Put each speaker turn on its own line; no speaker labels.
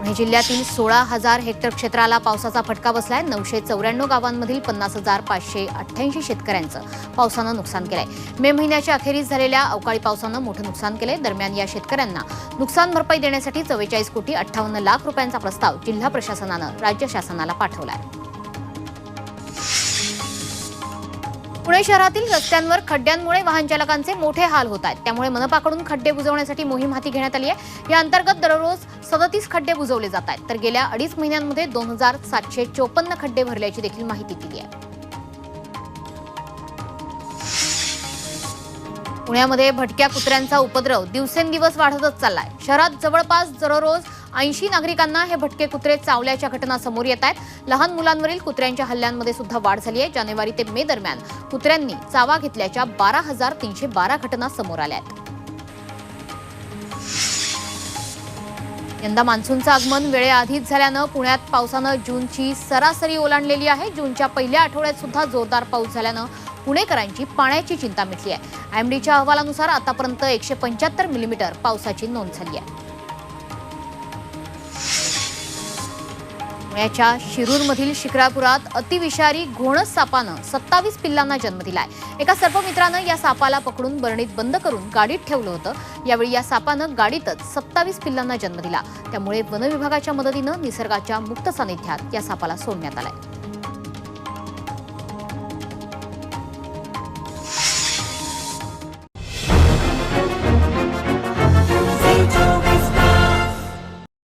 पुणे जिल्ह्यातील सोळा हजार हेक्टर क्षेत्राला पावसाचा फटका बसलाय. नऊशे चौऱ्याण्णव गावांमधील पन्नास हजार पाचशे अठ्ठ्याऐंशी शेतकऱ्यांचं पावसानं नुकसान केलंय. मे महिन्याच्या अखेरीस झालेल्या अवकाळी पावसानं मोठं नुकसान केलंय. दरम्यान या शेतकऱ्यांना नुकसान भरपाई देण्यासाठी चव्वेचाळीस कोटी अठ्ठावन्न लाख रुपयांचा प्रस्ताव जिल्हा प्रशासनानं राज्य शासनाला पाठवला आहे पुणे शहरातील रस्त्यांवर खड्ड्यांमुळे वाहन चालकांचे मोठे हाल होत आहेत. त्यामुळे मनपाकडून खड्डे बुजवण्यासाठी मोहीम हाती घेण्यात आली आहे. या अंतर्गत दररोज सदतीस खड्डे बुजवले जात आहेत. तर गेल्या अडीच महिन्यांमध्ये दोन हजार सातशे चोपन्न खड्डे भरल्याची देखील माहिती दिली आहे. पुण्यामध्ये भटक्या कुत्र्यांचा उपद्रव दिवसेंदिवस वाढतच चाललाय. शहरात जवळपास दररोज ऐंशी नागरिकांना हे भटके कुत्रे चावल्याच्या घटना समोर येत आहेत. लहान मुलांवरील कुत्र्यांच्या हल्ल्यांमध्ये सुद्धा वाढ झाली आहे. जानेवारी ते मे दरम्यान कुत्र्यांनी चावा घेतल्याच्या बारा हजार तीनशे बारा घटना समोर आल्या आहेत. यंदा मान्सूनचं आगमन वेळेआधीच झाल्यानं पुण्यात पावसानं जूनची सरासरी ओलांडलेली आहे. जूनच्या पहिल्या आठवड्यात सुद्धा जोरदार पाऊस झाल्यानं पुणेकरांची पाण्याची चिंता मिटली आहे. आयएमडीच्या अहवालानुसार आतापर्यंत एकशे पंच्याहत्तर मिलीमीटर पावसाची नोंद झाली आहे. पुण्याच्या शिरूरमधील शिक्रापुरात अतिविषारी घोणस सापानं सत्तावीस पिल्लांना जन्म दिलाय. एका सर्पमित्रानं या सापाला पकडून बरणीत बंद करून गाडीत ठेवलं होतं. यावेळी या सापानं गाडीतच सत्तावीस पिल्लांना जन्म दिला. त्यामुळे वनविभागाच्या मदतीनं निसर्गाच्या मुक्त सानिध्यात या सापाला सोडण्यात आलाय.